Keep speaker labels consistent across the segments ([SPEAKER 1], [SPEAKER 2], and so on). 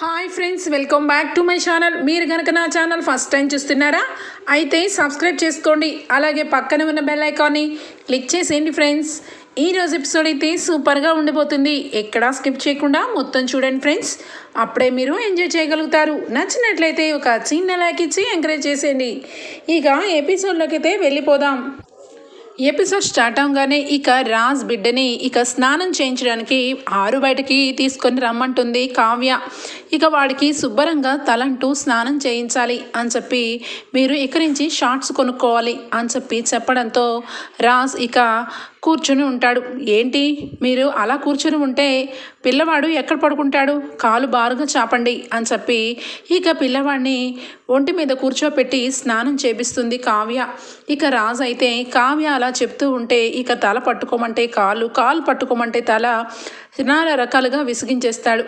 [SPEAKER 1] Hi friends welcome back to my channel మీరు కనుక నా ఛానల్ ఫస్ట్ టైం చూస్తున్నారా? అయితే సబ్స్క్రైబ్ చేసుకోండి. అలాగే పక్కన ఉన్న బెల్ ఐకాన్ని క్లిక్ చేసేయండి ఫ్రెండ్స్ ఈ రోజు ఎపిసోడ్ అయితే సూపర్గా ఉండిపోతుంది ఎక్కడా స్కిప్ చేయకుండా మొత్తం చూడండి ఫ్రెండ్స్ అప్పుడే మీరు ఎంజాయ్ చేయగలుగుతారు. నచ్చినట్లయితే ఒక చిన్న లైక్ ఇచ్చి ఎంకరేజ్ చేసేయండి. ఇక ఎపిసోడ్లోకి అయితే వెళ్ళిపోదాం. ఎపిసోడ్ స్టార్ట్ అవగానే ఇక రాజ్ బిడ్డని ఇక స్నానం చేయించడానికి ఆరు బయటకి తీసుకొని రమ్మంటుంది కావ్య. ఇక వాడికి శుభ్రంగా తలంటూ స్నానం చేయించాలి అని చెప్పి మీరు ఇక్కడి నుంచి షార్ట్స్ కొనుక్కోవాలి అని చెప్పి చెప్పడంతో రాజ్ ఇక కూర్చుని ఉంటాడు. ఏంటి? మీరు అలా కూర్చుని ఉంటే పిల్లవాడు ఎక్కడ పడుకుంటాడు? కాలు బారుగా చాపండి అని చెప్పి ఇక పిల్లవాడిని ఒంటి మీద కూర్చోపెట్టి స్నానం చేపిస్తుంది కావ్య. ఇక రాజు అయితే కావ్య అలా చెప్తూ ఉంటే ఇక తల పట్టుకోమంటే కాలు కాలు పట్టుకోమంటే తల నానా రకాలుగా విసిగించేస్తాడు.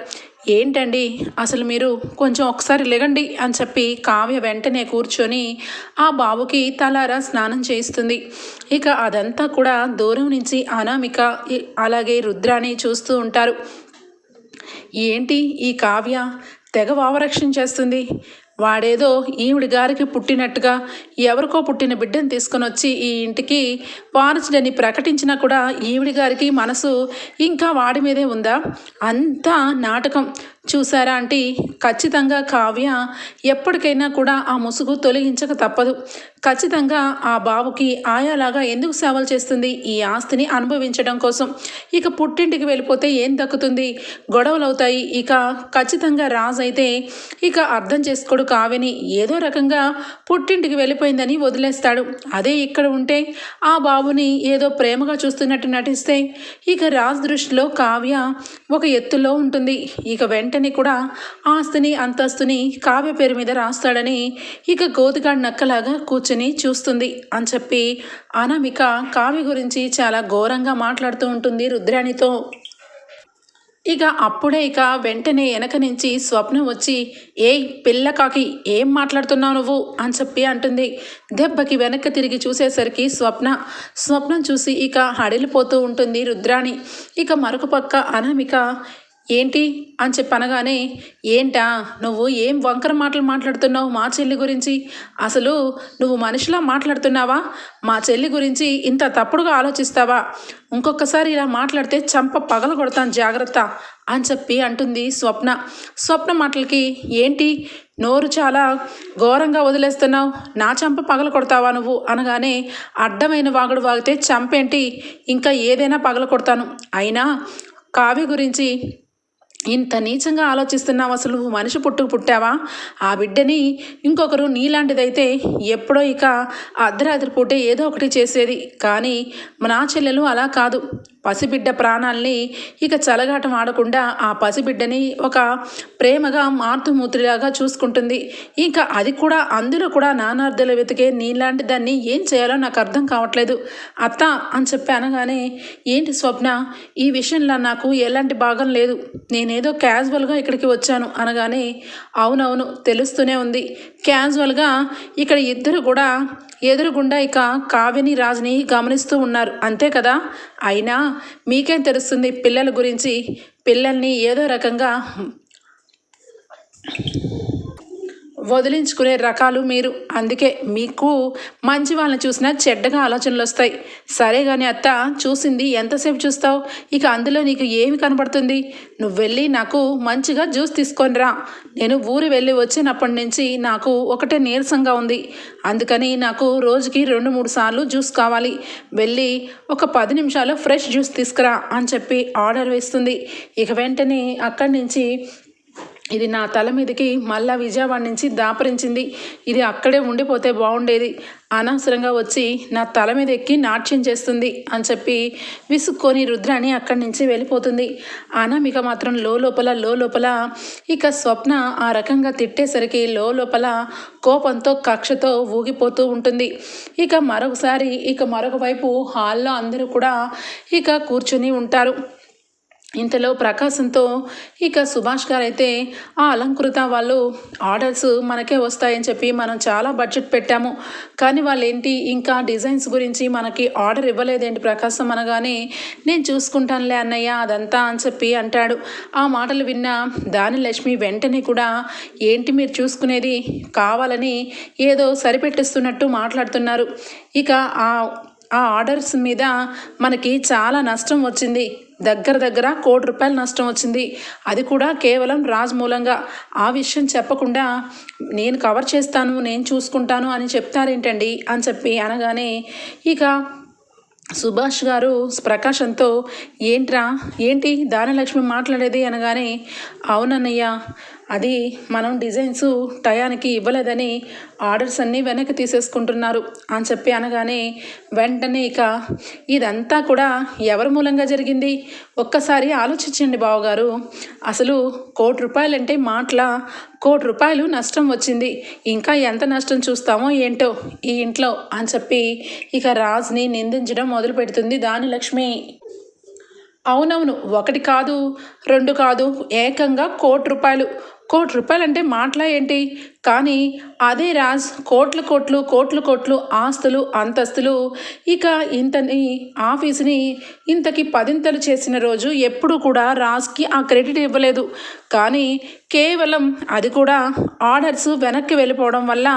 [SPEAKER 1] ఏంటండి? అసలు మీరు కొంచెం ఒకసారి లేగండి అని చెప్పి కావ్య వెంటనే కూర్చొని ఆ బాబుకి తలారా స్నానం చేయిస్తుంది. ఇక అదంతా కూడా దూరం నుంచి అనామిక అలాగే రుద్రాని చూస్తూ ఉంటారు. ఏంటి ఈ కావ్య? తెగ వావరక్షణ చేస్తుంది. వాడేదో ఈవిడి గారికి పుట్టినట్టుగా ఎవరికో పుట్టిన బిడ్డను తీసుకొని వచ్చి ఈ ఇంటికి వారసుడని ప్రకటించినా కూడా ఈవిడి గారికి మనసు ఇంకా వాడి మీదే ఉందా? అంతా నాటకం. చూసారా అంటే ఖచ్చితంగా కావ్య ఎప్పటికైనా కూడా ఆ ముసుగు తొలగించక తప్పదు. ఖచ్చితంగా ఆ బాబుకి ఆయాలాగా ఎందుకు సేవలు చేస్తుంది? ఈ ఆస్తిని అనుభవించడం కోసం. ఇక పుట్టింటికి వెళ్ళిపోతే ఏం దక్కుతుంది? గొడవలు అవుతాయి ఇక ఖచ్చితంగా రాజు అయితే ఇక అర్థం చేసుకోడు కావ్యని. ఏదో రకంగా పుట్టింటికి వెళ్ళిపోయిందని వదిలేస్తాడు. అదే ఇక్కడ ఉంటే ఆ బాబుని ఏదో ప్రేమగా చూస్తున్నట్టు నటిస్తే ఇక రాజ్ దృష్టిలో కావ్య ఒక ఎత్తులో ఉంటుంది. ఇక వెంటనే కూడా ఆస్తిని అంతస్తుని కావ్య పేరు మీద రాస్తాడని ఇక గోతిగాడు నక్కలాగా కూర్చొని చూస్తుంది అని చెప్పి అనామిక కావ్య గురించి చాలా ఘోరంగా మాట్లాడుతూ ఉంటుంది రుద్రాణితో. ఇక అప్పుడే ఇక వెంటనే వెనక నుంచి స్వప్న వచ్చి ఏ పిల్లకాకి ఏం మాట్లాడుతున్నావు నువ్వు? అని చెప్పి అంటుంది. దెబ్బకి వెనక్కి తిరిగి చూసేసరికి స్వప్న స్వప్నం చూసి ఇక హడిలిపోతూ ఉంటుంది రుద్రాణి. ఇక మరొక పక్క అనామిక ఏంటి? అని చెప్పి అనగానే ఏంటా? నువ్వు ఏం వంకర మాటలు మాట్లాడుతున్నావు మా చెల్లి గురించి? అసలు నువ్వు మనిషిలా మాట్లాడుతున్నావా? మా చెల్లి గురించి ఇంత తప్పుడుగా ఆలోచిస్తావా? ఇంకొకసారి ఇలా మాట్లాడితే చంప పగల కొడతాను జాగ్రత్త అని చెప్పి అంటుంది స్వప్న. స్వప్న మాటలకి ఏంటి? నోరు చాలా ఘోరంగా వదిలేస్తున్నావు. నా చంప పగల కొడతావా నువ్వు? అనగానే అడ్డమైన వాగుడు వాగితే చంపేంటి? ఇంకా ఏదైనా పగల కొడతాను. అయినా కావ్య గురించి ఇంత నీచంగా ఆలోచిస్తున్నావు అసలు? మనిషి పుట్టుకు పుట్టావా? ఆ బిడ్డని ఇంకొకరు నీలాంటిదైతే ఎప్పుడో ఇక అర్ధరాత్రి పూటే ఏదో ఒకటి చేసేది. కానీ నా చెల్లెలు అలా కాదు. పసిబిడ్డ ప్రాణాల్ని ఇక చలగాటం ఆడకుండా ఆ పసిబిడ్డని ఒక ప్రేమగా మాతృమూర్తిలాగా చూసుకుంటుంది. ఇంకా అది కూడా అందులో కూడా నానార్థులు వెతికే నీలాంటి దాన్ని ఏం చేయాలో నాకు అర్థం కావట్లేదు. అత్త అని చెప్పి అనగానే ఏంటి స్వప్న ఈ విషయంలో నాకు ఎలాంటి భాగం లేదు. నేనేదో క్యాజువల్గా ఇక్కడికి వచ్చాను. అనగానే అవునవును తెలుస్తూనే ఉంది. క్యాజువల్గా ఇక్కడ ఇద్దరు కూడా ఎదురుగుండా ఇక కావ్యని రాజుని గమనిస్తూ ఉన్నారు. అంతే కదా? అయినా మీకేం తెలుస్తుంది పిల్లల గురించి? పిల్లల్ని ఏదో రకంగా వదిలించుకునే రకాలు మీరు. అందుకే మీకు మంచి వాళ్ళని చూసినా చెడ్డగా ఆలోచనలు వస్తాయి. సరే కానీ అత్త చూసింది ఎంతసేపు చూస్తావు? ఇక అందులో నీకు ఏమి కనబడుతుంది నువ్వు వెళ్ళి నాకు మంచిగా జ్యూస్ తీసుకొని రా. నేను ఊరు వెళ్ళి వచ్చినప్పటి నుంచి నాకు ఒకటే నీరసంగా ఉంది. అందుకని నాకు రోజుకి రెండు మూడు సార్లు జ్యూస్ కావాలి. వెళ్ళి ఒక పది నిమిషాలు ఫ్రెష్ జ్యూస్ తీసుకురా అని చెప్పి ఆర్డర్ వేస్తుంది. ఇక వెంటనే అక్కడి నుంచి ఇది నా తల మీదకి మళ్ళా విజయవాడ నుంచి దాపరించింది. ఇది అక్కడే ఉండిపోతే బాగుండేది అనవసరంగా వచ్చి నా తల మీద ఎక్కి నాట్యం చేస్తుంది అని చెప్పి విసుక్కొని రుద్రాని అక్కడి నుంచి వెళ్ళిపోతుంది. అనామిక మాత్రం లోపల లోపల ఇక స్వప్న ఆ రకంగా తిట్టేసరికి లోపల కోపంతో కక్షతో ఊగిపోతూ ఉంటుంది. ఇక మరొకసారి ఇక మరొక వైపు హాల్లో అందరూ కూడా ఇక కూర్చొని ఉంటారు. ఇంతలో ప్రకాశంతో ఇక సుభాష్ గారు అయితే ఆ అలంకృత వాళ్ళు ఆర్డర్స్ మనకే వస్తాయని చెప్పి మనం చాలా బడ్జెట్ పెట్టాము. కానీ వాళ్ళు ఏంటి ఇంకా డిజైన్స్ గురించి మనకి ఆర్డర్ ఇవ్వలేదేంటి ప్రకాశం అనగానే నేను చూసుకుంటానులే అన్నయ్య అదంతా అని చెప్పి అంటాడు. ఆ మాటలు విన్న దాని లక్ష్మి వెంటనే కూడా ఏంటి మీరు చూసుకునేది? కావాలని ఏదో సరిపెట్టిస్తున్నట్టు మాట్లాడుతున్నారు. ఇక ఆ ఆ ఆర్డర్స్ మీద మనకి చాలా నష్టం వచ్చింది. దగ్గర దగ్గర కోటి రూపాయలు నష్టం వచ్చింది. అది కూడా కేవలం రాజ్ మూలంగా. ఆ విషయం చెప్పకుండా నేను కవర్ చేస్తాను నేను చూసుకుంటాను అని చెప్తారేంటండి? అని చెప్పి అనగానే ఇక సుభాష్ గారు ప్రకాశంతో ఏంట్రా? ఏంటి? దానలక్ష్మి మాట్లాడేది అనగానే అవునన్నయ్య అది మనం డిజైన్స్ టయానికి ఇవ్వలేదని ఆర్డర్స్ అన్నీ వెనక్కి తీసేసుకుంటున్నారు అని చెప్పి అనగానే వెంటనే ఇక ఇదంతా కూడా ఎవరి మూలంగా జరిగింది? ఒక్కసారి ఆలోచించండి బావగారు. అసలు కోటి రూపాయలంటే మాటల? కోటి రూపాయలు నష్టం వచ్చింది. ఇంకా ఎంత నష్టం చూస్తామో ఏంటో ఈ ఇంట్లో అని చెప్పి ఇక రాజ్ని నిందించడం మొదలు పెడుతుంది దాని లక్ష్మి అవునవును ఒకటి కాదు రెండు కాదు ఏకంగా కోటి రూపాయలు. కోటి రూపాయలు అంటే మాటలా ఏంటి? కానీ అదే రాజ్ కోట్ల కోట్లు కోట్లు కోట్లు ఆస్తులు అంతస్తులు. ఇక ఇంతని ఆఫీస్ని ఇంతకి పదింతలు చేసిన రోజు ఎప్పుడు కూడా రాజ్కి ఆ క్రెడిట్ ఇవ్వలేదు. కానీ కేవలం అది కూడా ఆర్డర్స్ వెనక్కి వెళ్ళిపోవడం వల్ల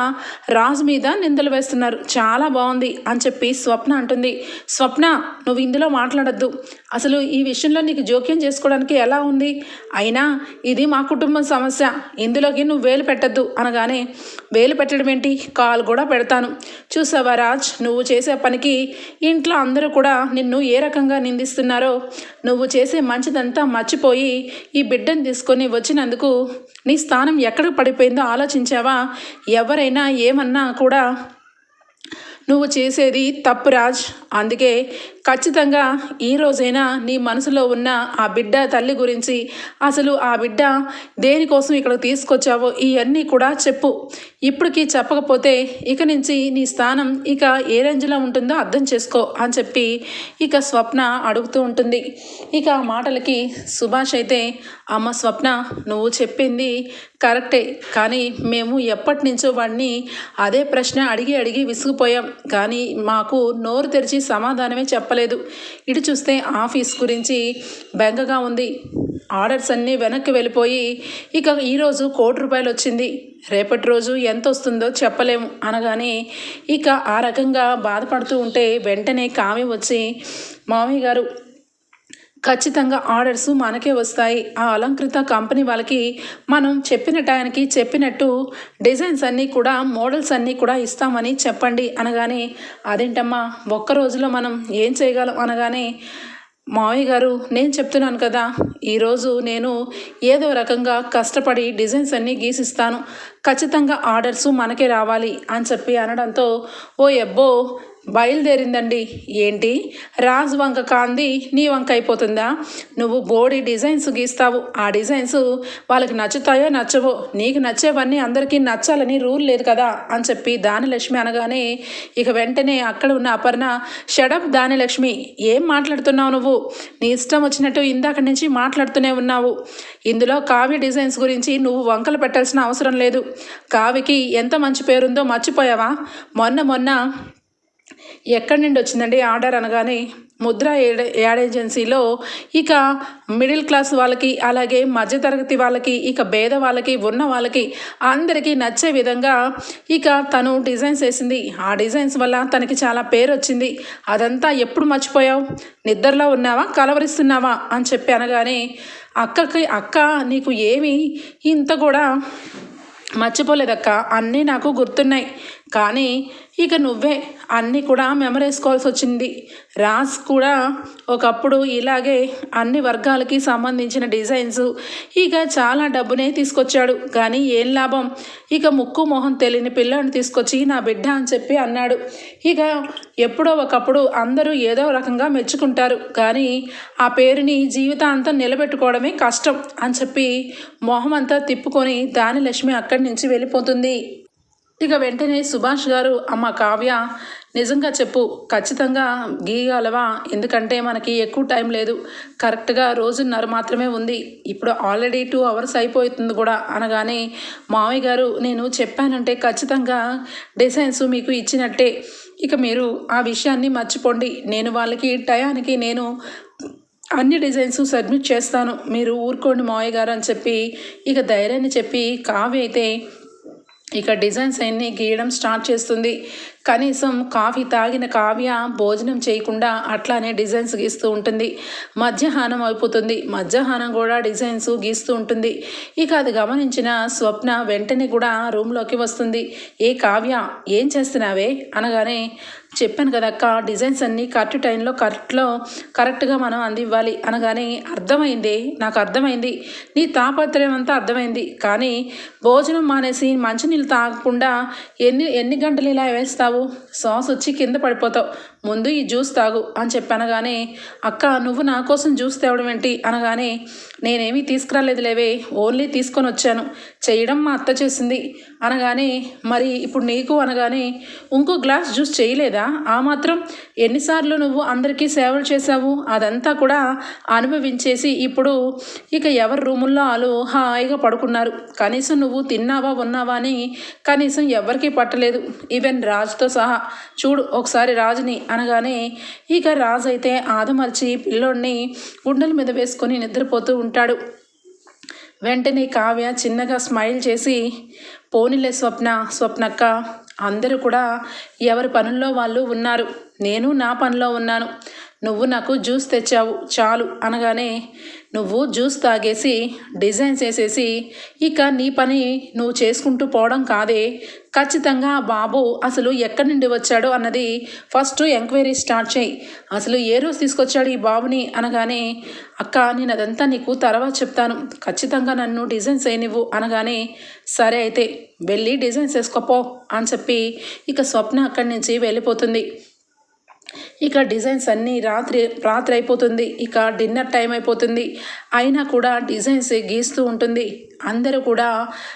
[SPEAKER 1] రాజ్ మీద నిందలు వేస్తున్నారు. చాలా బాగుంది అని చెప్పి స్వప్న అంటుంది. స్వప్న నువ్వు ఇందులో మాట్లాడద్దు. అసలు ఈ విషయంలో నీకు జోక్యం చేసుకోవడానికి ఎలా ఉంది? అయినా ఇది మా కుటుంబం సమస్య. ఇందులోకి నువ్వు వేలు పెట్టద్దు అనగానే వేలు పెట్టడం ఏంటి? కాలు కూడా పెడతాను. చూసావా రాజ్? నువ్వు చేసే పనికి ఇంట్లో అందరూ కూడా నిన్ను ఏ రకంగా నిందిస్తున్నారో? నువ్వు చేసే మంచిదంతా మర్చిపోయి ఈ బిడ్డను తీసుకొని వచ్చినందుకు నీ స్థానం ఎక్కడ పడిపోయిందో ఆలోచించావా? ఎవరైనా ఏమన్నా కూడా నువ్వు చేసేది తప్పు రాజ్. అందుకే ఖచ్చితంగా ఈ రోజైనా నీ మనసులో ఉన్న ఆ బిడ్డ తల్లి గురించి అసలు ఆ బిడ్డ దేనికోసం ఇక్కడ తీసుకొచ్చావో ఇవన్నీ కూడా చెప్పు. ఇప్పటికీ చెప్పకపోతే ఇక నుంచి నీ స్థానం ఇక ఏ రేంజ్లో ఉంటుందో అర్థం చేసుకో అని చెప్పి ఇక స్వప్న అడుగుతూ ఉంటుంది. ఇక ఆ మాటలకి సుభాష్ అయితే అమ్మ స్వప్న నువ్వు చెప్పింది కరెక్టే. కానీ మేము ఎప్పటి నుంచో వాడిని అదే ప్రశ్న అడిగి అడిగి విసిగిపోయాం. కానీ మాకు నోరు తెరిచి సమాధానమే చెప్పలేదు. ఇటు చూస్తే ఆఫీస్ గురించి బెంగగా ఉంది. ఆర్డర్స్ అన్నీ వెనక్కి వెళ్ళిపోయి ఇక ఈరోజు కోటి రూపాయలు వచ్చింది. రేపటి రోజు ఎంత వస్తుందో చెప్పలేము అనగానే ఇక ఆ రకంగా బాధపడుతూ ఉంటే వెంటనే కామె వచ్చి మామయ్య గారు ఖచ్చితంగా ఆర్డర్స్ మనకే వస్తాయి. ఆ అలంకృత కంపెనీ వాళ్ళకి మనం చెప్పిన టైంకి చెప్పినట్టు డిజైన్స్ అన్నీ కూడా మోడల్స్ అన్నీ కూడా ఇస్తామని చెప్పండి అనగానే అదేంటమ్మా ఒక్క రోజులో మనం ఏం చేయగలం? అనగానే మావయ్య గారు నేను చెప్తున్నాను కదా ఈరోజు నేను ఏదో రకంగా కష్టపడి డిజైన్స్ అన్నీ గీసిస్తాను. ఖచ్చితంగా ఆర్డర్స్ మనకే రావాలి అని చెప్పి అనడంతో ఓ ఎబ్బో బయలుదేరిందండి. ఏంటి? రాజు వంక కాంది నీ వంక అయిపోతుందా? నువ్వు బోడి డిజైన్స్ గీస్తావు. ఆ డిజైన్స్ వాళ్ళకి నచ్చుతాయో నచ్చవో నీకు నచ్చేవన్నీ అందరికీ నచ్చాలని రూల్ లేదు కదా అని చెప్పి దానిలక్ష్మి అనగానే ఇక వెంటనే అక్కడ ఉన్న అపర్ణ షడప్ దానిలక్ష్మి ఏం మాట్లాడుతున్నావు నువ్వు? నీ ఇష్టం వచ్చినట్టు ఇందాక నుంచి మాట్లాడుతూనే ఉన్నావు. ఇందులో కావ్య డిజైన్స్ గురించి నువ్వు వంకలు పెట్టాల్సిన అవసరం లేదు. కావికి ఎంత మంచి పేరుందో మర్చిపోయావా? మొన్న మొన్న ఎక్కడి నుండి వచ్చిందండి ఆర్డర్ అనగానే ముద్ర యాడ్ యాడ్ ఏజెన్సీలో ఇక మిడిల్ క్లాస్ వాళ్ళకి అలాగే మధ్యతరగతి వాళ్ళకి ఇక భేద వాళ్ళకి ఉన్న వాళ్ళకి అందరికీ నచ్చే విధంగా ఇక తను డిజైన్స్ వేసింది. ఆ డిజైన్స్ వల్ల తనకి చాలా పేరు వచ్చింది. అదంతా ఎప్పుడు మర్చిపోయావు? నిద్రలో ఉన్నావా? కలవరిస్తున్నావా? అని చెప్పి అనగానే అక్కకి అక్క నీకు ఏమి ఇంత కూడా మర్చిపోలేదక్క. అన్నీ నాకు గుర్తున్నాయి. కానీ ఇక నువ్వే. అన్నీ కూడా మెమరేసుకోవాల్సి వచ్చింది. రాజ్ కూడా ఒకప్పుడు ఇలాగే అన్ని వర్గాలకి సంబంధించిన డిజైన్స్. ఇక చాలా డబ్బునే తీసుకొచ్చాడు. కానీ ఏం లాభం? ఇక ముక్కు మొహం తెలియని పిల్లని తీసుకొచ్చి నా బిడ్డ అని చెప్పి అన్నాడు. ఇక ఎప్పుడో ఒకప్పుడు అందరూ ఏదో రకంగా మెచ్చుకుంటారు. కానీ ఆ పేరుని జీవితాంతం నిలబెట్టుకోవడమే కష్టం అని చెప్పి మొహం అంతా తిప్పుకొని దాని లక్ష్మి అక్కడి నుంచి వెళ్ళిపోతుంది. ఇక వెంటనే సుభాష్ గారు అమ్మ కావ్య నిజంగా చెప్పు. ఖచ్చితంగా గీయగలవా? ఎందుకంటే మనకి ఎక్కువ టైం లేదు. కరెక్ట్గా రోజున్నర మాత్రమే ఉంది. ఇప్పుడు ఆల్రెడీ టూ అవర్స్ అయిపోతుంది కూడా. అనగానే మావయ్య గారు నేను చెప్పానంటే ఖచ్చితంగా డిజైన్స్ మీకు ఇచ్చినట్టే. ఇక మీరు ఆ విషయాన్ని మర్చిపోండి. నేను వాళ్ళకి టయానికి నేను అన్ని డిజైన్స్ సబ్మిట్ చేస్తాను. మీరు ఊరుకోండి మావయ్య గారు అని చెప్పి ఇక ధైర్యాన్ని చెప్పి కావ్య అయితే ఇక డిజైన్స్ అన్నీ గీయడం స్టార్ట్ చేస్తుంది. కనీసం కాఫీ తాగిన కావ్య భోజనం చేయకుండా అట్లానే డిజైన్స్ గీస్తూ ఉంటుంది. మధ్యాహ్నం అయిపోతుంది. మధ్యాహ్నం కూడా డిజైన్స్ గీస్తూ ఉంటుంది. ఇక అది గమనించిన స్వప్న వెంటనే కూడా రూమ్లోకి వస్తుంది. ఏ కావ్య ఏం చేస్తున్నావే? అనగానే చెప్పాను కదా కా డిజైన్స్ అన్నీ కరెక్ట్ టైంలో కరెక్ట్లో కరెక్ట్గా మనం అందివ్వాలి అనగానే అర్థమైంది నాకు అర్థమైంది. నీ తాపత్రయం అంతా అర్థమైంది. కానీ భోజనం మానేసి మంచినీళ్ళు తాగకుండా ఎన్ని ఎన్ని గంటలు ఇలా వేస్తావు? సాస్ వచ్చి కింద పడిపోతావు. ముందు ఈ జ్యూస్ తాగు అని చెప్పి అనగానే అక్క నువ్వు నా కోసం జ్యూస్ తేవడం ఏంటి? అనగానే నేనేమీ తీసుకురాలేదు లేవే ఓన్లీ తీసుకొని వచ్చాను. చేయడం మా అత్త చేసింది. అనగానే మరి ఇప్పుడు నీకు? అనగానే ఇంకో గ్లాస్ జ్యూస్ చేయలేదా? ఆ మాత్రం ఎన్నిసార్లు నువ్వు అందరికీ సేవలు చేశావు? అదంతా కూడా అనుభవించేసి ఇప్పుడు ఇక ఎవరి రూముల్లో వాళ్ళు హాయిగా పడుకున్నారు. కనీసం నువ్వు తిన్నావా ఉన్నావా అని కనీసం ఎవరికీ పట్టలేదు. ఈవెన్ రాజుతో సహా. చూడు ఒకసారి రాజుని అనగానే ఇక రాజు అయితే ఆదమర్చి పిల్లోడిని గుండెల మీద వేసుకొని నిద్రపోతూ ఉంటాడు. వెంటనే కావ్య చిన్నగా స్మైల్ చేసి పోనీలే స్వప్న స్వప్నక్క అందరూ కూడా ఎవరి పనుల్లో వాళ్ళు ఉన్నారు. నేను నా పనిలో ఉన్నాను. నువ్వు నాకు జ్యూస్ తెచ్చావు చాలు అనగానే నువ్వు జ్యూస్ తాగేసి డిజైన్స్ వేసేసి ఇక నీ పని నువ్వు చేసుకుంటూ పోవడం కాదే. ఖచ్చితంగా బాబు అసలు ఎక్కడి నుండి వచ్చాడు అన్నది ఫస్ట్ ఎంక్వైరీ స్టార్ట్ చేయి. అసలు ఏ రోజు తీసుకొచ్చాడు ఈ బాబుని అనగానే అక్క నేను అదంతా నీకు తర్వాత చెప్తాను. ఖచ్చితంగా నన్ను డిజైన్స్ వేయనివ్వు అనగానే సరే అయితే వెళ్ళి డిజైన్స్ వేసుకోపో అని చెప్పి ఇక స్వప్న అక్కడి నుంచి వెళ్ళిపోతుంది. ఇక డిజైన్స్ అన్నీ రాత్రి రాత్రి అయిపోతుంది. ఇక డిన్నర్ టైం అయిపోతుంది. అయినా కూడా డిజైన్స్ గీస్తూ ఉంటుంది. అందరూ కూడా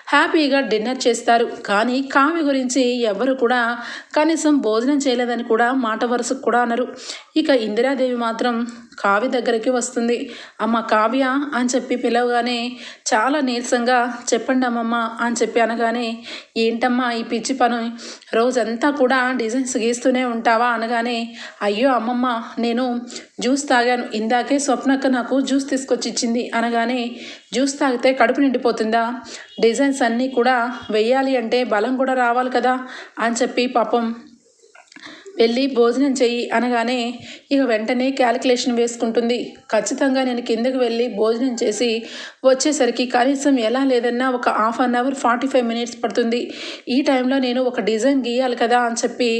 [SPEAKER 1] హ్యాపీగా డిన్నర్ చేస్తారు. కానీ కావ్య గురించి ఎవరు కూడా కనీసం భోజనం చేయలేదని కూడా మాట వరుసకు కూడా అనరు. ఇక ఇందిరాదేవి మాత్రం కావ్య దగ్గరికి వస్తుంది. అమ్మ కావ్య అని చెప్పి పిలవగానే చాలా నీరసంగా చెప్పండి అమ్మమ్మ అని చెప్పి అనగానే ఏంటమ్మా ఈ పిచ్చి పని? రోజంతా కూడా డిజైన్స్ గీస్తూనే ఉంటావా? అనగానే అయ్యో అమ్మమ్మ నేను జ్యూస్ తాగాను. ఇందాకే స్వప్నక్క నాకు జ్యూస్ తీసుకొచ్చి ఇచ్చింది అనగానే జ్యూస్ తాగితే కడుపు నిండిపోతుందా? డిజైన్స్ అన్నీ కూడా వెయ్యాలి అంటే బలం కూడా రావాలి కదా అని చెప్పి పాపం వెళ్ళి భోజనం చెయ్యి అనగానే ఇక వెంటనే క్యాలిక్యులేషన్ వేసుకుంటుంది. ఖచ్చితంగా నేను కిందకు వెళ్ళి భోజనం చేసి వచ్చేసరికి కనీసం ఎలా లేదన్నా ఒక half an hour forty five minutes పడుతుంది. ఈ టైంలో నేను ఒక డిజైన్ గీయాలి కదా అని చెప్పి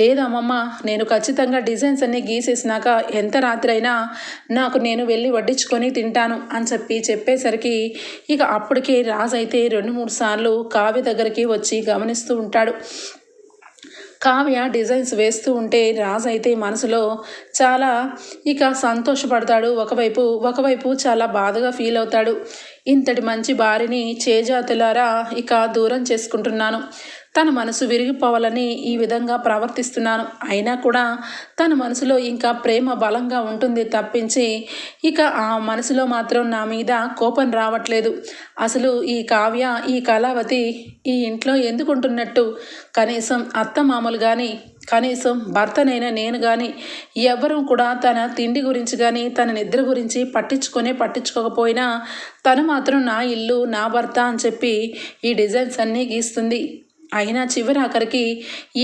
[SPEAKER 1] లేదమ్మమ్మ నేను ఖచ్చితంగా డిజైన్స్ అన్నీ గీసేసినాక ఎంత రాత్రి అయినా నాకు నేను వెళ్ళి వడ్డించుకొని తింటాను అని చెప్పి చెప్పేసరికి ఇక అప్పటికే రాజు అయితే రెండు మూడు సార్లు కావ్య దగ్గరికి వచ్చి గమనిస్తూ ఉంటాడు. కావ్య డిజైన్స్ వేస్తూ ఉంటే రాజు అయితే మనసులో చాలా ఇక సంతోషపడతాడు. ఒకవైపు ఒకవైపు చాలా బాధగా ఫీల్ అవుతాడు. ఇంతటి మంచి భార్యని చేజాతులారా ఇక దూరం చేసుకుంటున్నాను. తన మనసు విరిగిపోవాలని ఈ విధంగా ప్రవర్తిస్తున్నాను. అయినా కూడా తన మనసులో ఇంకా ప్రేమ బలంగా ఉంటుంది తప్పించి ఇక ఆ మనసులో మాత్రం నా మీద కోపం రావట్లేదు. అసలు ఈ కావ్య ఈ కళావతి ఈ ఇంట్లో ఎందుకు ఉంటున్నట్టు కనీసం అత్త మామలు కానీ కనీసం భర్తనైనా నేను కానీ ఎవరూ కూడా తన తిండి గురించి కానీ తన నిద్ర గురించి పట్టించుకునే పట్టించుకోకపోయినా తను మాత్రం నా ఇల్లు నా భర్త అని చెప్పి ఈ డిజైన్స్ అన్నీ గీస్తుంది. అయినా చివరి ఆఖరికి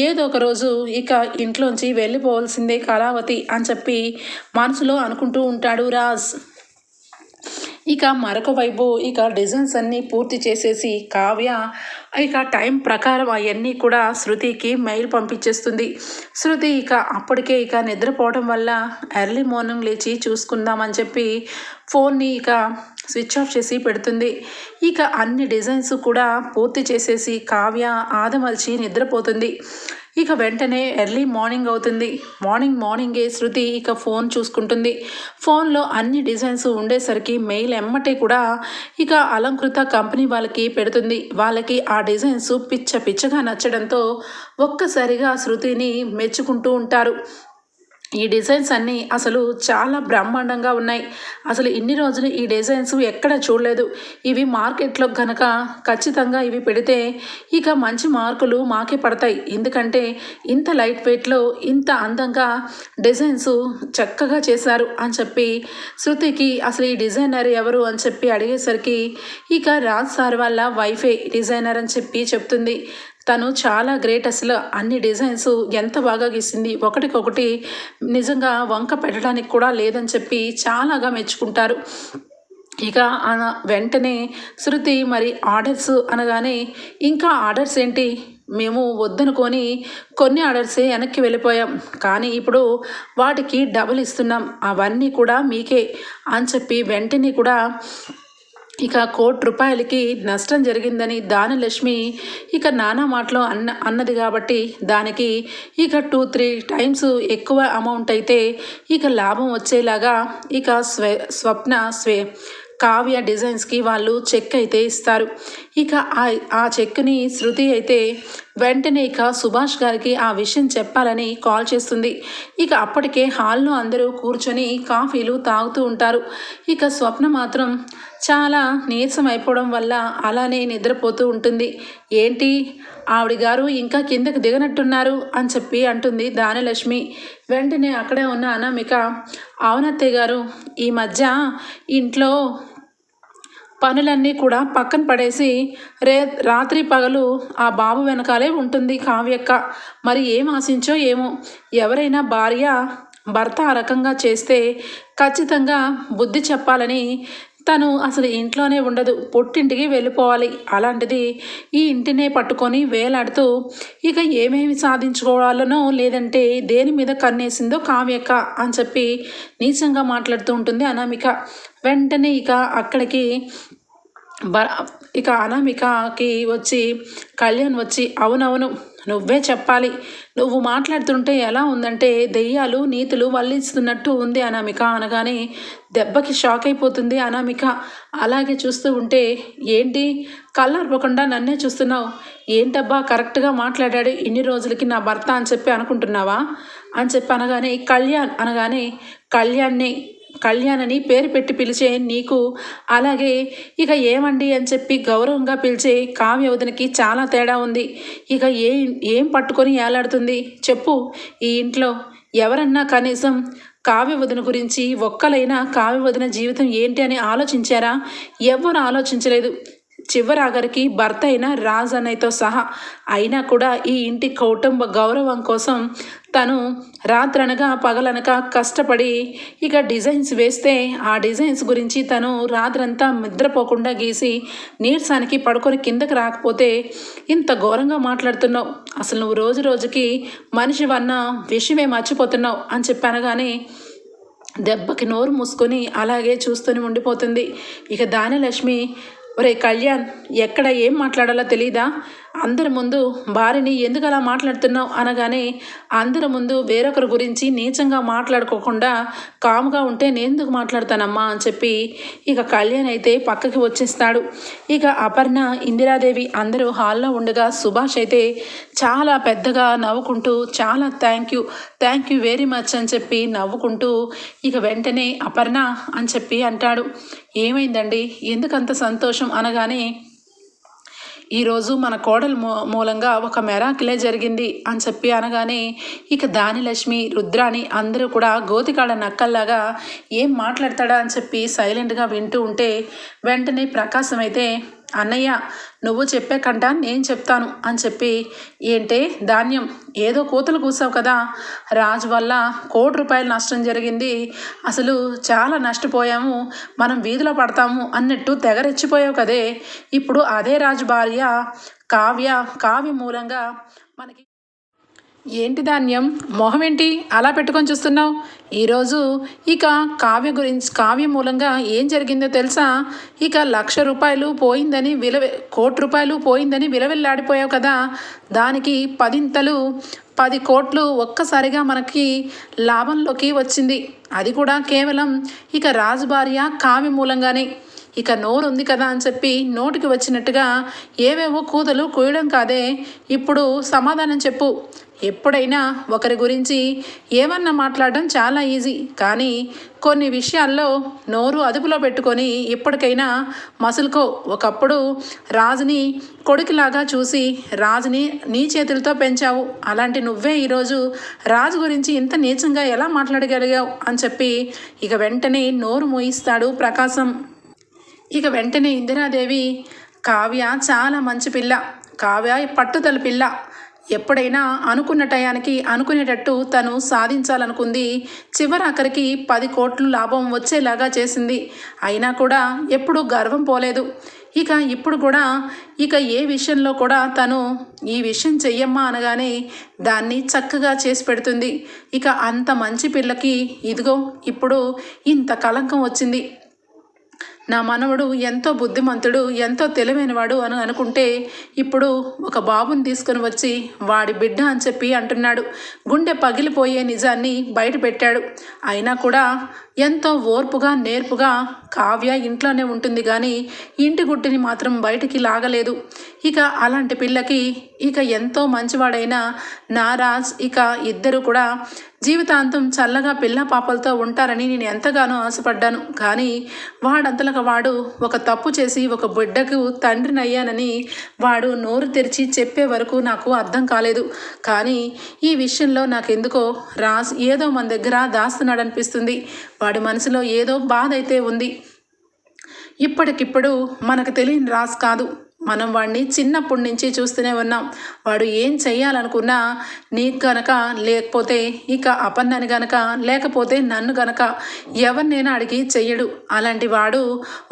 [SPEAKER 1] ఏదో ఒక రోజు ఇక ఇంట్లోంచి వెళ్ళిపోవాల్సిందే కళావతి అని చెప్పి మనసులో అనుకుంటూ ఉంటాడు రాజ్. ఇక మరొక వైపు ఇక డిజైన్స్ అన్నీ పూర్తి చేసేసి కావ్య ఇక టైం ప్రకారం అవన్నీ కూడా శృతికి మెయిల్ పంపించేస్తుంది. శృతి ఇక అప్పటికే ఇక నిద్రపోవడం వల్ల ఎర్లీ మార్నింగ్ లేచి చూసుకుందామని చెప్పి ఫోన్ని ఇక స్విచ్ ఆఫ్ చేసి పెడుతుంది. ఇక అన్ని డిజైన్స్ కూడా పూర్తి చేసేసి కావ్య ఆదమల్చి నిద్రపోతుంది. ఇక వెంటనే ఎర్లీ మార్నింగ్ అవుతుంది. మార్నింగ్ మార్నింగే శృతి ఇక ఫోన్ చూసుకుంటుంది. ఫోన్లో అన్ని డిజైన్స్ ఉండేసరికి మెయిల్ ఎమ్మటే కూడా ఇక అలంకృత కంపెనీ వాళ్ళకి పెడుతుంది. వాళ్ళకి ఆ డిజైన్స్ పిచ్చ పిచ్చగా నచ్చడంతో ఒక్కసారిగా శృతిని మెచ్చుకుంటూ ఉంటారు. ఈ డిజైన్స్ అన్నీ అసలు చాలా బ్రహ్మాండంగా ఉన్నాయి. అసలు ఇన్ని రోజులు ఈ డిజైన్స్ ఎక్కడ చూడలేదు. ఇవి మార్కెట్లో కనుక ఖచ్చితంగా ఇవి పెడితే ఇక మంచి మార్కులు మాకే పడతాయి. ఎందుకంటే ఇంత లైట్ వెయిట్లో ఇంత అందంగా డిజైన్స్ చక్కగా చేశారు అని చెప్పి శృతికి అసలు ఈ డిజైనర్ ఎవరు అని చెప్పి అడిగేసరికి ఇక రాజ్ సార్ వాళ్ళ వైఫే డిజైనర్ అని చెప్పి చెప్తుంది. తను చాలా గ్రేట్ అసలు అన్ని డిజైన్స్ ఎంత బాగా గీసింది. ఒకటికొకటి నిజంగా వంక పెట్టడానికి కూడా లేదని చెప్పి చాలాగా మెచ్చుకుంటారు. ఇక వెంటనే శృతి మరి ఆర్డర్స్ అనగానే ఇంకా ఆర్డర్స్ ఏంటి? మేము వద్దనుకొని కొన్ని ఆర్డర్సే వెనక్కి వెళ్ళిపోయాం. కానీ ఇప్పుడు వాటికి డబుల్ ఇస్తున్నాం. అవన్నీ కూడా మీకే అని చెప్పి వెంటనే కూడా ఇక కోటి రూపాయలకి నష్టం జరిగిందని దానలక్ష్మి ఇక నానా మాటలో అన్న అన్నది కాబట్టి దానికి ఇక టూ త్రీ టైమ్స్ ఎక్కువ అమౌంట్ అయితే ఇక లాభం వచ్చేలాగా ఇక స్వ స్వప్న స్వే కావ్య డిజైన్స్కి వాళ్ళు చెక్ అయితే ఇస్తారు. ఇక ఆ చెక్ని శృతి అయితే వెంటనే ఇక సుభాష్ గారికి ఆ విషయం చెప్పాలని కాల్ చేస్తుంది. ఇక అప్పటికే హాల్లో అందరూ కూర్చొని కాఫీలు తాగుతూ ఉంటారు. ఇక స్వప్న మాత్రం చాలా నీరసం అయిపోవడం వల్ల అలానే నిద్రపోతూ ఉంటుంది. ఏంటి? ఆవిడ గారు ఇంకా కిందకు దిగనట్టున్నారు అని చెప్పి అంటుంది దానలక్ష్మి. వెంటనే అక్కడే ఉన్న అనామిక అవునత్తయ్య గారు ఈ మధ్య ఇంట్లో పనులన్నీ కూడా పక్కన పడేసి రే రాత్రి పగలు ఆ బాబు వెనకాలే ఉంటుంది కావ్యక్క. మరి ఏం ఆశించో ఏమో. ఎవరైనా భార్య భర్త ఆ రకంగా చేస్తే ఖచ్చితంగా బుద్ధి చెప్పాలని తను అసలు ఇంట్లోనే ఉండదు. పుట్టింటికి వెళ్ళిపోవాలి. అలాంటిది ఈ ఇంటినే పట్టుకొని వేలాడుతూ ఇక ఏమేమి సాధించుకోవాలనో లేదంటే దేని మీద కన్నేసిందో కావ్యక్క అని చెప్పి నీచంగా మాట్లాడుతూ ఉంటుంది అనామిక. వెంటనే ఇక అక్కడికి బ ఇక అనామికకి వచ్చి కళ్యాణ్ వచ్చి అవునవును నువ్వే చెప్పాలి. నువ్వు మాట్లాడుతుంటే ఎలా ఉందంటే దెయ్యాలు నీతులు వల్లిస్తున్నట్టు ఉంది అనామిక అనగానే దెబ్బకి షాక్ అయిపోతుంది అనామిక. అలాగే చూస్తూ ఉంటే ఏంటి? కళ్ళర్పకుండా నన్నే చూస్తున్నావు. ఏంటబ్బా కరెక్ట్గా మాట్లాడాడు ఇన్ని రోజులకి నా భర్త అని చెప్పి అనుకుంటున్నావా? అని చెప్పి అనగానే కళ్యాణ్ అనగానే కళ్యాణ్ని కళ్యాణ్ అని పేరు పెట్టి పిలిచే నీకు. అలాగే ఇక ఏమండి అని చెప్పి గౌరవంగా పిలిచే కావ్యవదనికి చాలా తేడా ఉంది. ఇక ఏ ఏం పట్టుకొని ఏలాడుతుంది? చెప్పు. ఈ ఇంట్లో ఎవరన్నా కనీసం కావ్యవధన గురించి ఒక్కలైనా కావ్యవదన జీవితం ఏంటి అని ఆలోచించారా? ఎవరు ఆలోచించలేదు. చివరాగరికి భర్త అయిన రాజ్ అన్నయ్యతో సహా. అయినా కూడా ఈ ఇంటి కౌటుంబ గౌరవం కోసం తను రాత్రనగా పగలనక కష్టపడి ఇక డిజైన్స్ వేస్తే ఆ డిజైన్స్ గురించి తను రాత్రంతా నిద్రపోకుండా గీసి నీరసానికి పడుకొని కిందకి రాకపోతే ఇంత ఘోరంగా మాట్లాడుతున్నావు. అసలు నువ్వు రోజు రోజుకి మనిషి వన్న విషయమే మర్చిపోతున్నావు అని చెప్పనగానే దెబ్బకి నోరు మూసుకొని అలాగే చూస్తూనే ఉండిపోతుంది. ఇక దానిలక్ష్మి ఒరే కళ్యాణ్ ఎక్కడ ఏం మాట్లాడాలో తెలీదా? అందరి ముందు భార్యని ఎందుకు అలా మాట్లాడుతున్నావు అనగానే అందరి ముందు వేరొకరి గురించి నీచంగా మాట్లాడుకోకుండా కాముగా ఉంటే నేను ఎందుకు మాట్లాడతానమ్మా అని చెప్పి ఇక కళ్యాణ్ అయితే పక్కకి వచ్చేస్తాడు. ఇక అపర్ణ ఇందిరాదేవి అందరూ హాల్లో ఉండగా సుభాష్ అయితే చాలా పెద్దగా నవ్వుకుంటూ చాలా thank you thank you very much అని చెప్పి నవ్వుకుంటూ ఇక వెంటనే అపర్ణ అని చెప్పి అంటాడు. ఏమైందండి? ఎందుకంత సంతోషం అనగానే ఈరోజు మన కోడలు మూ మూలంగా ఒక మెరాకిలే జరిగింది అని చెప్పి అనగానే ఇక దానిలక్ష్మి రుద్రాని అందరూ కూడా గోతికాడ నక్కల్లాగా ఏం మాట్లాడతాడా అని చెప్పి సైలెంట్గా వింటూ ఉంటే వెంటనే ప్రకాశం అయితే అన్నయ్య నువ్వు చెప్పే కంట నేను చెప్తాను అని చెప్పి ఏంటే ధాన్యం ఏదో కూతలు కూసావు కదా. రాజు వల్ల కోటి రూపాయల నష్టం జరిగింది. అసలు చాలా నష్టపోయాము. మనం వీధిలో పడతాము అన్నట్టు తెగరెచ్చిపోయావు కదే. ఇప్పుడు అదే రాజు భార్య కావ్య కావ్య మూలంగా మనకి ఏంటి ధాన్యం? మొహమేంటి? అలా పెట్టుకొని చూస్తున్నావు? ఈరోజు ఇక కావ్య గురించి కావ్య మూలంగా ఏం జరిగిందో తెలుసా? ఇక లక్ష రూపాయలు పోయిందని విలవ కోటి రూపాయలు పోయిందని విలవిల్లాడిపోయావు కదా? దానికి పదింతలు పది కోట్లు ఒక్కసారిగా మనకి లాభంలోకి వచ్చింది. అది కూడా కేవలం ఇక రాజు భార్య కావ్య మూలంగానే. ఇక నోరు ఉంది కదా అని చెప్పి నోటికి వచ్చినట్టుగా ఏవేవో కూతలు కూయడం కాదే. ఇప్పుడు సమాధానం చెప్పు. ఎప్పుడైనా ఒకరి గురించి ఏమన్నా మాట్లాడడం చాలా ఈజీ. కానీ కొన్ని విషయాల్లో నోరు అదుపులో పెట్టుకొని ఇప్పటికైనా మసులుకో. ఒకప్పుడు రాజుని కొడుకులాగా చూసి రాజుని నీ చేతులతో పెంచావు. అలాంటి నువ్వే ఈరోజు రాజు గురించి ఇంత నీచంగా ఎలా మాట్లాడగలిగావు అని చెప్పి ఇక వెంటనే నోరు మోయిస్తాడు ప్రకాశం. ఇక వెంటనే ఇందిరాదేవి కావ్య చాలా మంచి పిల్ల. కావ్య పట్టుదల పిల్ల. ఎప్పుడైనా అనుకున్న టయానికి అనుకునేటట్టు తను సాధించాలనుకుంది. చివరి పది కోట్లు లాభం వచ్చేలాగా చేసింది. అయినా కూడా ఎప్పుడూ గర్వం పోలేదు. ఇక ఇప్పుడు కూడా ఇక ఏ విషయంలో కూడా తను ఈ విషయం చెయ్యమ్మా అనగానే దాన్ని చక్కగా చేసి పెడుతుంది. ఇక అంత మంచి పిల్లకి ఇదిగో ఇప్పుడు ఇంత కలంకం వచ్చింది. నా మనవడు ఎంతో బుద్ధిమంతుడు ఎంతో తెలివైనవాడు అని అనుకుంటే ఇప్పుడు ఒక బాబుని తీసుకుని వచ్చి వాడి బిడ్డ అని చెప్పి అంటున్నాడు. గుండె పగిలిపోయే నిజాన్ని బయట పెట్టాడు. అయినా కూడా ఎంతో ఓర్పుగా నేర్పుగా కావ్య ఇంట్లోనే ఉంటుంది కానీ ఇంటి గుట్టిని మాత్రం బయటికి లాగలేదు. ఇక అలాంటి పిల్లకి ఇక ఎంతో మంచివాడైన నారాజ్ ఇక ఇద్దరు కూడా జీవితాంతం చల్లగా పిల్ల పాపలతో ఉంటారని నేను ఎంతగానో ఆశపడ్డాను. కానీ వాడంతలకు వాడు ఒక తప్పు చేసి ఒక బిడ్డకు తండ్రిని అయ్యానని వాడు నోరు తెరిచి చెప్పే వరకు నాకు అర్థం కాలేదు. కానీ ఈ విషయంలో నాకెందుకో రాజ్ ఏదో మన దగ్గర దాస్తున్నాడనిపిస్తుంది. వాడి మనసులో ఏదో బాధ అయితే ఉంది. ఇప్పటికిప్పుడు మనకు తెలియని రాజ్ కాదు. మనం వాడిని చిన్నప్పటి నుంచి చూస్తూనే ఉన్నాం. వాడు ఏం చెయ్యాలనుకున్నా నీకు గనక లేకపోతే ఇక అపన్నని గనక లేకపోతే నన్ను గనక ఎవరినైనా అడిగి చెయ్యడు. అలాంటి వాడు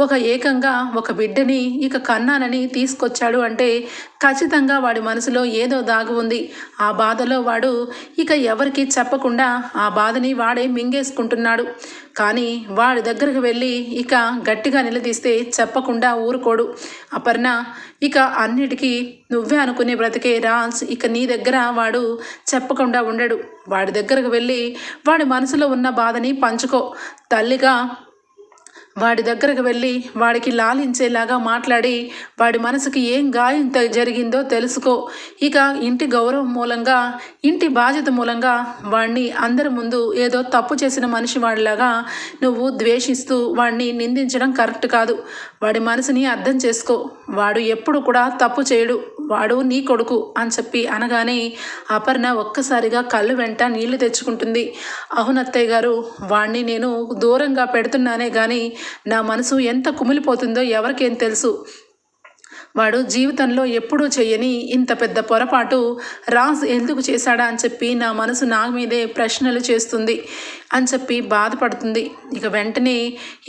[SPEAKER 1] ఒక ఏకంగా ఒక బిడ్డని ఇక కన్నానని తీసుకొచ్చాడు అంటే ఖచ్చితంగా వాడి మనసులో ఏదో దాగు ఉంది. ఆ బాధలో వాడు ఇక ఎవరికి చెప్పకుండా ఆ బాధని వాడే మింగేసుకుంటున్నాడు. కానీ వాడి దగ్గరకు వెళ్ళి ఇక గట్టిగా నిలదీస్తే చెప్పకుండా ఊరుకోడు. అపర్ణ ఇక అన్నిటికీ నువ్వే అనుకునే బ్రతికే రాజ్ ఇక నీ దగ్గర వాడు చెప్పకుండా ఉండడు. వాడి దగ్గరకు వెళ్ళి వాడి మనసులో ఉన్న బాధని పంచుకో. తల్లిగా వాడి దగ్గరకు వెళ్ళి వాడికి లాలించేలాగా మాట్లాడి వాడి మనసుకి ఏం గాయం జరిగిందో తెలుసుకో. ఇక ఇంటి గౌరవం మూలంగా ఇంటి బాధ్యత మూలంగా వాడిని అందరి ముందు ఏదో తప్పు చేసిన మనిషి వాడిలాగా నువ్వు ద్వేషిస్తూ వాడిని నిందించడం కరెక్ట్ కాదు. వాడి మనసుని అర్థం చేసుకో. వాడు ఎప్పుడు కూడా తప్పు చేయడు. వాడు నీ కొడుకు అని చెప్పి అనగానే అపర్ణ ఒక్కసారిగా కళ్ళు వెంట నీళ్ళు తెచ్చుకుంటుంది. అవునత్తయ్య గారు వాణ్ణి నేను దూరంగా పెడుతున్నానే కానీ నా మనసు ఎంత కుమిలిపోతుందో ఎవరికేం తెలుసు. వాడు జీవితంలో ఎప్పుడూ చెయ్యని ఇంత పెద్ద పొరపాటు రాజ్ ఎందుకు చేశాడా అని చెప్పి నా మనసు నా మీదే ప్రశ్నలు చేస్తుంది. అని చెప్పి బాధపడుతుంది. ఇక వెంటనే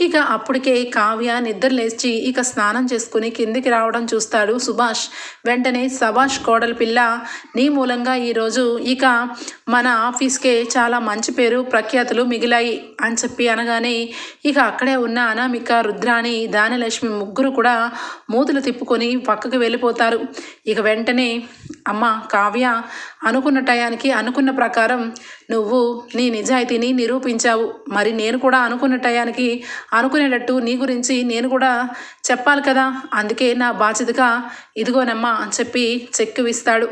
[SPEAKER 1] ఇక అప్పటికే కావ్య నిద్ర లేచి ఇక స్నానం చేసుకుని కిందికి రావడం చూస్తాడు సుభాష్. వెంటనే సభాష్ కోడలి పిల్ల నీ మూలంగా ఈరోజు ఇక మన ఆఫీస్కే చాలా మంచి పేరు ప్రఖ్యాతులు మిగిలాయి అని చెప్పి అనగానే ఇక అక్కడే ఉన్న అనామిక రుద్రాణి దానలక్ష్మి ముగ్గురు కూడా మూతులు తిప్పుకొని పక్కకు వెళ్ళిపోతారు. ఇక వెంటనే అమ్మ కావ్య అనుకున్న టయానికి అనుకున్న ప్రకారం నువ్వు నీ నిజాయితీని నిరూపించావు. మరి నేను కూడా అనుకున్న టయానికి అనుకునేటట్టు నీ గురించి నేను కూడా చెప్పాలి కదా. అందుకే నా బాధ్యతగా ఇదిగోనమ్మా అని చెప్పి చెక్కు ఇస్తాడు.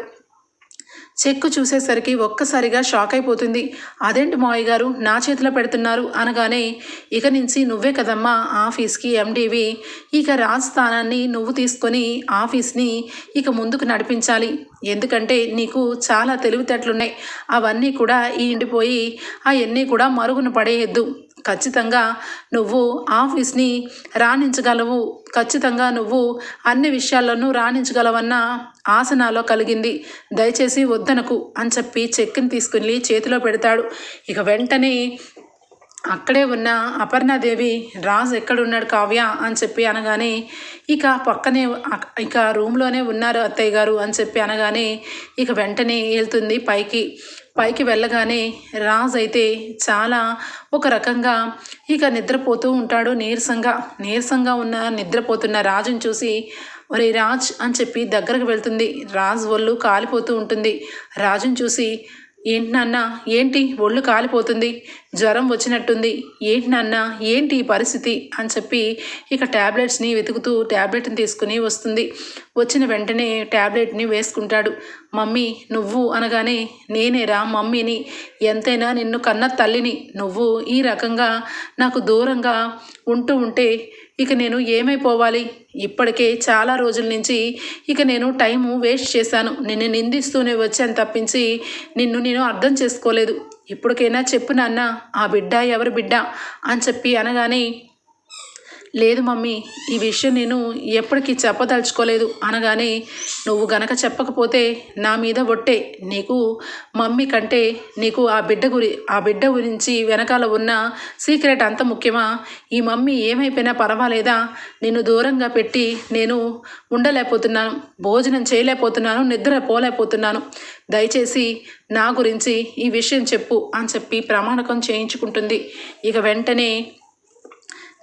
[SPEAKER 1] చెక్కు చూసేసరికి ఒక్కసారిగా షాక్ అయిపోతుంది. అదేంటి మావయ్య గారు? నా చేతిలో పెడుతున్నారు అనగానే ఇక నుంచి నువ్వే కదమ్మా ఆఫీస్కి ఎండీవి. ఇక రాజ్ స్థానాన్ని నువ్వు తీసుకొని ఆఫీస్ని ఇక ముందుకు నడిపించాలి. ఎందుకంటే నీకు చాలా తెలివితేటలున్నాయి. అవన్నీ కూడా ఈ ఇండిపోయి అవన్నీ కూడా మరుగున పడేయద్దు. ఖచ్చితంగా నువ్వు ఆఫీస్ని రాణించగలవు. ఖచ్చితంగా నువ్వు అన్ని విషయాల్లోనూ రాణించగలవన్న ఆశ నాలో కలిగింది. దయచేసి వద్దనకు అని చెప్పి చెక్కిని తీసుకుని చేతిలో పెడతాడు. ఇక వెంటనే అక్కడే ఉన్న అపర్ణాదేవి రాజు ఎక్కడున్నాడు కావ్య అని చెప్పి అనగానే ఇక పక్కనే ఇక రూమ్లోనే ఉన్నారు అత్తయ్య గారు అని చెప్పి అనగానే ఇక వెంటనే వెళ్తుంది పైకి. పైకి వెళ్ళగానే రాజ్ అయితే చాలా ఒక రకంగా ఇక నిద్రపోతూ ఉంటాడు నీరసంగా. నీరసంగా ఉన్న నిద్రపోతున్న రాజుని చూసి ఒరే రాజ్ అని చెప్పి దగ్గరకు వెళ్తుంది. రాజ్ ఒళ్ళు కాలిపోతూ ఉంటుంది. రాజుని చూసి ఏంటి నాన్న? ఏంటి? ఒళ్ళు కాలిపోతుంది. జ్వరం వచ్చినట్టుంది. ఏంటి నాన్న? ఏంటి ఈ పరిస్థితి? అని చెప్పి ఇక ట్యాబ్లెట్స్ని వెతుకుతూ ట్యాబ్లెట్ని తీసుకుని వస్తుంది. వచ్చిన వెంటనే ట్యాబ్లెట్ని వేసుకుంటాడు. మమ్మీ నువ్వు అనగానే నేనేరా మమ్మీని. ఎంతైనా నిన్ను కన్న తల్లిని. నువ్వు ఈ రకంగా నాకు దూరంగా ఉంటూ ఉంటే ఇక నేను ఏమైపోవాలి? ఇప్పటికే చాలా రోజుల నుంచి ఇక నేను టైము వేస్ట్ చేశాను. నిన్ను నిందిస్తూనే వచ్చాను తప్పించి నిన్ను నేను అర్థం చేసుకోలేదు. ఇప్పటికైనా చెప్పు నాన్న ఆ బిడ్డ ఎవరి బిడ్డ? అని చెప్పి అనగానే లేదు మమ్మీ ఈ విషయం నేను ఎప్పటికీ చెప్పదలుచుకోలేదు. అనగానే నువ్వు గనక చెప్పకపోతే నా మీద ఒట్టే. నీకు మమ్మీ కంటే నీకు ఆ బిడ్డ గురి ఆ బిడ్డ గురించి వెనకాల ఉన్న సీక్రెట్ అంత ముఖ్యమా? ఈ మమ్మీ ఏమైపోయినా పర్వాలేదా? నిన్ను దూరంగా పెట్టి నేను ఉండలేకపోతున్నాను భోజనం చేయలేకపోతున్నాను నిద్ర పోలేకపోతున్నాను. దయచేసి నా గురించి ఈ విషయం చెప్పు అని చెప్పి ప్రమాణకం చేయించుకుంటుంది. ఇక వెంటనే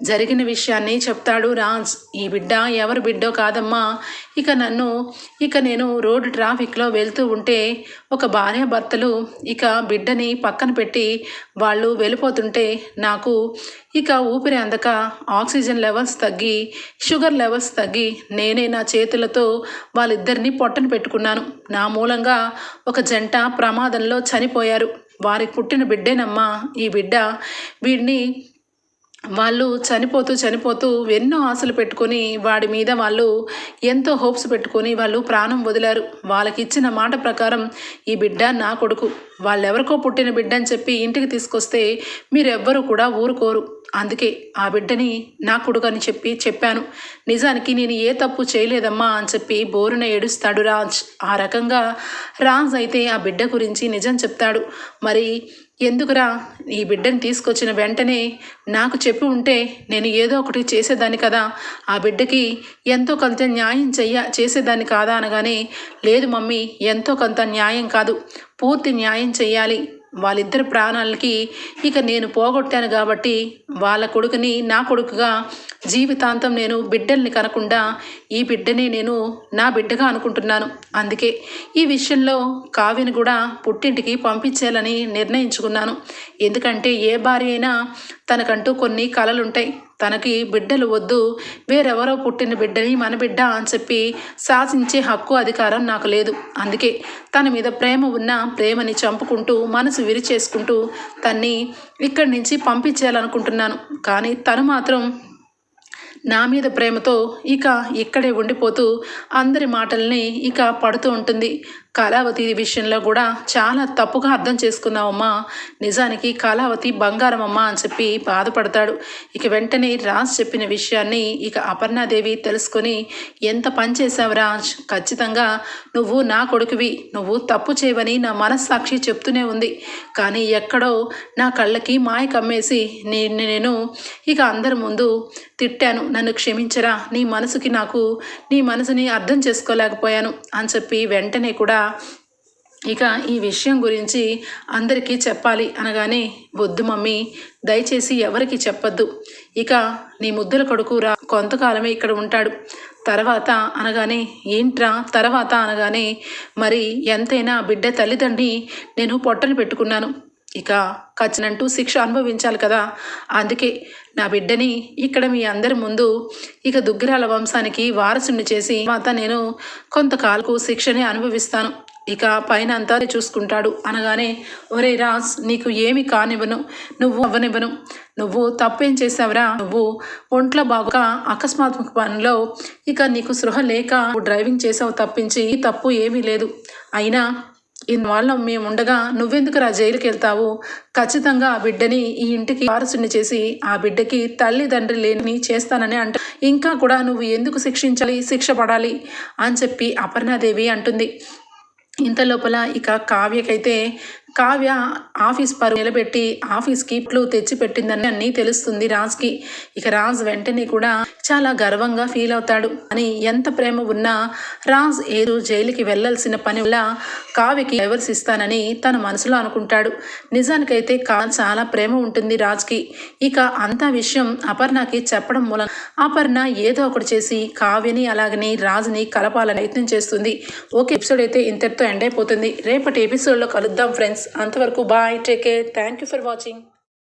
[SPEAKER 1] జరిగిన విషయాన్ని చెప్తాడు రాజ్. ఈ బిడ్డ ఎవరి బిడ్డో కాదమ్మా. ఇక నన్ను ఇక నేను రోడ్డు ట్రాఫిక్లో వెళ్తూ ఉంటే ఒక భార్యాభర్తలు ఇక బిడ్డని పక్కన పెట్టి వాళ్ళు వెళ్ళిపోతుంటే నాకు ఇక ఊపిరి అందక ఆక్సిజన్ లెవెల్స్ తగ్గి షుగర్ లెవెల్స్ తగ్గి నేనే నా చేతులతో వాళ్ళిద్దరిని పొట్టన పెట్టుకున్నాను. నా మూలంగా ఒక జంట ప్రమాదంలో చనిపోయారు. వారికి పుట్టిన బిడ్డేనమ్మా. ఈ బిడ్డ వీడిని వాళ్ళు చనిపోతూ చనిపోతూ ఎన్నో ఆశలు పెట్టుకొని వాడి మీద వాళ్ళు ఎంతో హోప్స్ పెట్టుకొని వాళ్ళు ప్రాణం వదిలారు. వాళ్ళకి ఇచ్చిన మాట ప్రకారం ఈ బిడ్డ నా కొడుకు. వాళ్ళెవరికో పుట్టిన బిడ్డ అని చెప్పి ఇంటికి తీసుకొస్తే మీరెవ్వరూ కూడా ఊరుకోరు. అందుకే ఆ బిడ్డని నా కొడుకు అని చెప్పి చెప్పాను. నిజానికి నేను ఏ తప్పు చేయలేదమ్మా అని చెప్పి బోరున ఏడుస్తాడు రాజ్. ఆ రకంగా రాజ్ అయితే ఆ బిడ్డ గురించి నిజం చెప్తాడు. మరి ఎందుకురా? ఈ బిడ్డని తీసుకొచ్చిన వెంటనే నాకు చెప్పి ఉంటే నేను ఏదో ఒకటి చేసేదాన్ని కదా. ఆ బిడ్డకి ఎంతో కొంత న్యాయం చెయ్య చేసేదాన్ని కాదా అనగానే లేదు మమ్మీ ఎంతో కొంత న్యాయం కాదు. పూర్తి న్యాయం చెయ్యాలి. వాళ్ళిద్దరి ప్రాణాలకి ఇక నేను పోగొట్టాను కాబట్టి వాళ్ళ కొడుకుని నా కొడుకుగా జీవితాంతం నేను బిడ్డల్ని కనకుండా ఈ బిడ్డని నేను నా బిడ్డగా అనుకుంటున్నాను. అందుకే ఈ విషయంలో కావ్యని కూడా పుట్టింటికి పంపించేయాలని నిర్ణయించుకున్నాను. ఎందుకంటే ఏ భార్య అయినా తనకంటూ కొన్ని కలలుంటాయి. తనకి బిడ్డలు వద్దు వేరెవరో పుట్టిన బిడ్డని మన బిడ్డ అని చెప్పి శాసించే హక్కు అధికారం నాకు లేదు. అందుకే తన మీద ప్రేమ ఉన్న ప్రేమని చంపుకుంటూ మనసు విరిచేసుకుంటూ తన్ని ఇక్కడి నుంచి పంపించేయాలనుకుంటున్నాను. కానీ తను మాత్రం నా మీద ప్రేమతో ఇక ఇక్కడే ఉండిపోతూ అందరి మాటల్ని ఇక పడుతూ ఉంటుంది. కళావతి విషయంలో కూడా చాలా తప్పుగా అర్థం చేసుకున్నావమ్మా. నిజానికి కళావతి బంగారం అమ్మ అని చెప్పి బాధపడతాడు. ఇక వెంటనే రాజ్ చెప్పిన విషయాన్ని ఇక అపర్ణాదేవి తెలుసుకొని ఎంత పని చేశావు రాజ్? ఖచ్చితంగా నువ్వు నా కొడుకువి. నువ్వు తప్పు చేయవని నా మనస్సాక్షి చెప్తూనే ఉంది. కానీ ఎక్కడో నా కళ్ళకి మాయ కమ్మేసి నేను నేను ఇక అందరి ముందు తిట్టాను. నన్ను క్షమించరా. నీ మనసుకి నాకు నీ మనసుని అర్థం చేసుకోలేకపోయాను అని చెప్పి వెంటనే కూడా ఇక ఈ విషయం గురించి అందరికీ చెప్పాలి అనగానే వద్దు మమ్మీ దయచేసి ఎవరికి చెప్పొద్దు. ఇక నీ ముద్దుల కొడుకు రా కొంతకాలమే ఇక్కడ ఉంటాడు. తర్వాత అనగానే ఏంట్రా? తర్వాత అనగానే మరి ఎంతైనా బిడ్డ తల్లిదండ్రి నేను పొట్టను పెట్టుకున్నాను. ఇక ఖచ్చితంటూ శిక్ష అనుభవించాలి కదా. అందుకే నా బిడ్డని ఇక్కడ మీ అందరి ముందు ఇక దుగ్గిరాల వంశానికి వారసుని చేసి తర్వాత నేను కొంతకాలకు శిక్షని అనుభవిస్తాను. ఇక పైన అంతా చూసుకుంటాడు. అనగానే ఒరే రాజ్ నీకు ఏమి కానివ్వను. నువ్వు అవ్వనివ్వను. నువ్వు తప్పేం చేసావురా నువ్వు ఒంట్లో బాగా అకస్మాత్మక పనిలో ఇక నీకు సృహ లేక నువ్వు డ్రైవింగ్ చేసావు తప్పించి ఈ తప్పు ఏమీ లేదు. అయినా ఇందువల్ల మేము ఉండగా నువ్వెందుకు రా జైలుకి వెళ్తావు ఖచ్చితంగా ఆ బిడ్డని ఈ ఇంటికి వారసుని చేసి ఆ బిడ్డకి తల్లిదండ్రి లేని చేస్తానని అంట. ఇంకా కూడా నువ్వు ఎందుకు శిక్షించాలి శిక్ష పడాలి అని చెప్పి అపర్ణాదేవి అంటుంది. ఇంత లోపల ఇక కావ్యకైతే కావ్య ఆఫీస్ పరువు నిలబెట్టి ఆఫీస్కి ఇట్లు తెచ్చి పెట్టిందని అన్నీ తెలుస్తుంది రాజ్కి. ఇక రాజ్ వెంటనే కూడా చాలా గర్వంగా ఫీల్ అవుతాడు. అని ఎంత ప్రేమ ఉన్నా రాజ్ ఏదో జైలుకి వెళ్ళాల్సిన పని వల్ల కావ్యకి డైవర్స్ ఇస్తానని తన మనసులో అనుకుంటాడు. నిజానికైతే కా చాలా ప్రేమ ఉంటుంది రాజ్కి. ఇక అంతా విషయం అపర్ణకి చెప్పడం మూలం అపర్ణ ఏదో ఒకటి చేసి కావ్యని అలాగని రాజుని కలపాలని ప్రయత్నం చేస్తుంది. ఓకే ఎపిసోడ్ అయితే ఇంతటితో ఎండ్ అయిపోతుంది. రేపటి ఎపిసోడ్లో కలుద్దాం ఫ్రెండ్స్. అంతవరకు bye take care thank you for watching.